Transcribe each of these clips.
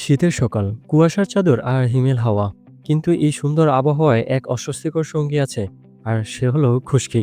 শীতের সকাল, কুয়াশার চাদর আর হিমেল হাওয়া। কিন্তু এই সুন্দর আবহাওয়ায় এক অস্বস্তিকর সঙ্গী আছে, আর সে হলো খুশকি।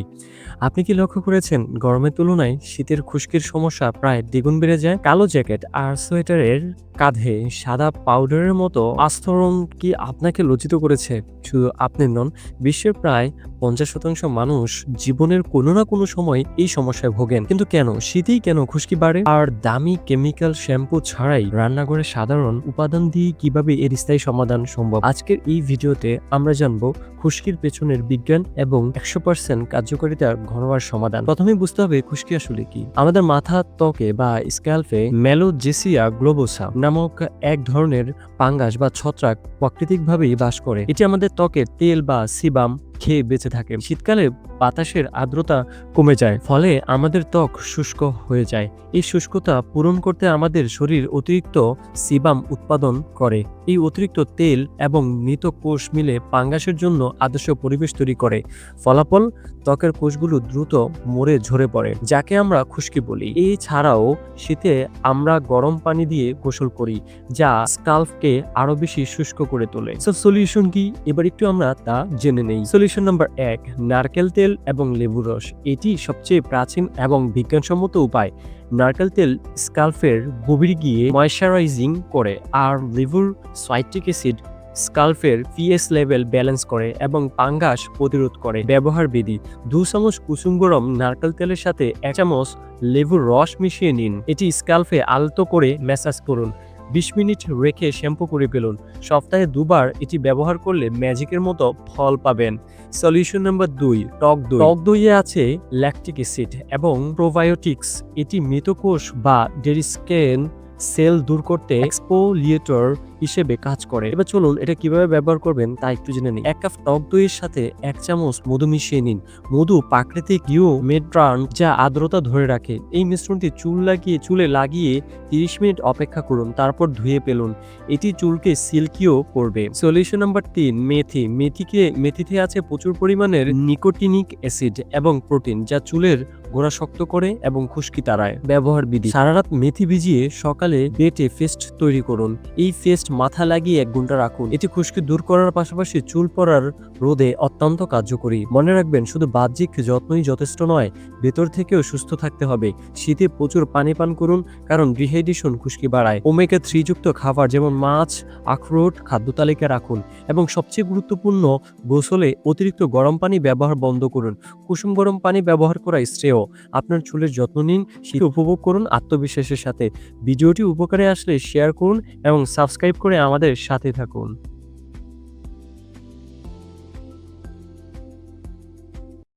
আপনি কি লক্ষ্য করেছেন, গরমের তুলনায় শীতের খুশকির সমস্যা প্রায় দ্বিগুণ বেড়ে যায়? কালো জ্যাকেট আর সোয়েটারের কাঁধে সাদা পাউডারের মতো আস্তরণ কি আপনাকে লজ্জিত করেছে? শুধু আপনি নন, বিশ্বের প্রায় পঞ্চাশ শতাংশ মানুষ জীবনের কোনো না কোনো সময় এই সমস্যায় ভোগেন। কিন্তু কেন? শীতেই কেন খুশকি বাড়ে? আর দামি কেমিক্যাল শ্যাম্পু ছাড়াই রান্নাঘরে সাধারণ উপাদান দিয়ে কীভাবে এর স্থায়ী সমাধান সম্ভব? আজকের এই ভিডিওতে আমরা জানব খুশকির পেছনের বিজ্ঞান এবং একশো পার্সেন্ট কার্যকারিতার ঘরোয়ার সমাধান। প্রথমে বুঝতে হবে খুশকি আসলে কি? আমাদের মাথা, ত্বকে বা স্ক্যাল্পে মেলোজেসিয়া গ্লোবোসা নামক এক ধরনের পাঙ্গাস বা ছত্রাক প্রাকৃতিকভাবেই বাস করে। এটি আমাদের ত্বকের তেল বা সিবাম খেয়ে বেঁচে থাকে। শীতকালে বাতাসের আর্দ্রতা কমে যায়, ফলে আমাদের ত্বক শুষ্ক হয়ে যায়। এই শুষ্কতা পূরণ করতে আমাদের শরীর অতিরিক্ত সিবাম উৎপাদন করে। এই অতিরিক্ত তেল এবং মৃত কোষ মিলে পাঙ্গাসের জন্য আদর্শ পরিবেশ তৈরি করে। ফলাফল, ত্বকের কোষগুলো দ্রুত মরে ঝরে পড়ে, যাকে আমরা খুশকি বলি। এই ছাড়াও শীতে আমরা গরম পানি দিয়ে গোসল করি, যা স্কাল্পকে আরও বেশি শুষ্ক করে তোলে। সো সলিউশন কি? এবার একটু আমরা তা জেনে নেই। সলিউশন নাম্বার এক, নারকেল তেল এবং লেবুর রস। এটি সবচেয়ে প্রাচীন এবং বিজ্ঞানসম্মত উপায়। নারকেল তেল স্কাল্পের গভীর গিয়ে ময়শ্চারাইজিং করে আর লেবুর সাইট্রিক অ্যাসিড স্কাল্পের পিএস লেভেল ব্যালেন্স করে এবং পাঙ্গাস প্রতিরোধ করে। ব্যবহার বিধি, দু চামচ কুসুম গরম নারকেল তেলের সাথে এক চামচ লেবুর রস মিশিয়ে নিন। এটি স্কাল্পে আলতো করে ম্যাসাজ করুন। বিশ মিনিট রেখে শ্যাম্পু করে ফেলুন। সপ্তাহে দুবার এটি ব্যবহার করলে ম্যাজিকের মতো ফল পাবেন। সলিউশন নাম্বার দুই, টক দই। টক দইয়ে আছে ল্যাকটিক অ্যাসিড এবং প্রোবায়োটিক্স। এটি মৃতকোষ বা ডেরিস্কেন সেল দূর করতে এক্সপোলিয়েটর হিসেবে কাজ করে। এবার চলুন এটা কীভাবে ব্যবহার করবেন তা একটু জেনে নিন এক কাপ টক দইয়ের সাথে এক চামচ মধু মিশিয়ে নিন। মধু প্রাকৃতিক ইউ মেড্রান যা আর্দ্রতা ধরে রাখে। এই মিশ্রণটি চুল লাগিয়ে, চুলে লাগিয়ে তিরিশ মিনিট অপেক্ষা করুন, তারপর ধুয়ে পেলুন এটি চুলকে সিল্কিও করবে। সলিউশন নাম্বার তিন, মেথি। মেথিকে, মেথিতে আছে প্রচুর পরিমাণের নিকোটিনিক অ্যাসিড এবং প্রোটিন যা চুলের গোড়া শক্ত করে এবং খুশকি তাড়ায়। ব্যবহার বিধি। সারা রাত মেথি ভিজিয়ে সকালে বেটে ফেস্ট তৈরি করুন। এই ফেস্ট মাথা লাগিয়ে এক ঘণ্টা রাখুন। এটি খুশকি দূর করার পাশাপাশি চুল পড়ার রোধে অত্যন্ত কার্যকরী। মনে রাখবেন, শুধু বাহ্যিক যত্নই যথেষ্ট নয়, ভেতর থেকেও সুস্থ থাকতে হবে। শীতে প্রচুর পানি পান করুন, কারণ ডিহাইড্রেশন খুশকি বাড়ায়। ওমেগা থ্রি যুক্ত খাবার যেমন মাছ, আখরোট, খাদ্য তালিকা রাখুন এবং সবচেয়ে গুরুত্বপূর্ণ, গোসলে অতিরিক্ত গরম পানি ব্যবহার বন্ধ করুন। কুসুম গরম পানি ব্যবহার করা শ্রেয়। আপনার চুলের যত্ন নিন, শীত উপভোগ করুন, আত্মবিশ্বাসের সাথে। ভিডিওটি উপকারে আসলে শেয়ার করুন এবং সাবস্ক্রাইব করে আমাদের সাথে থাকুন।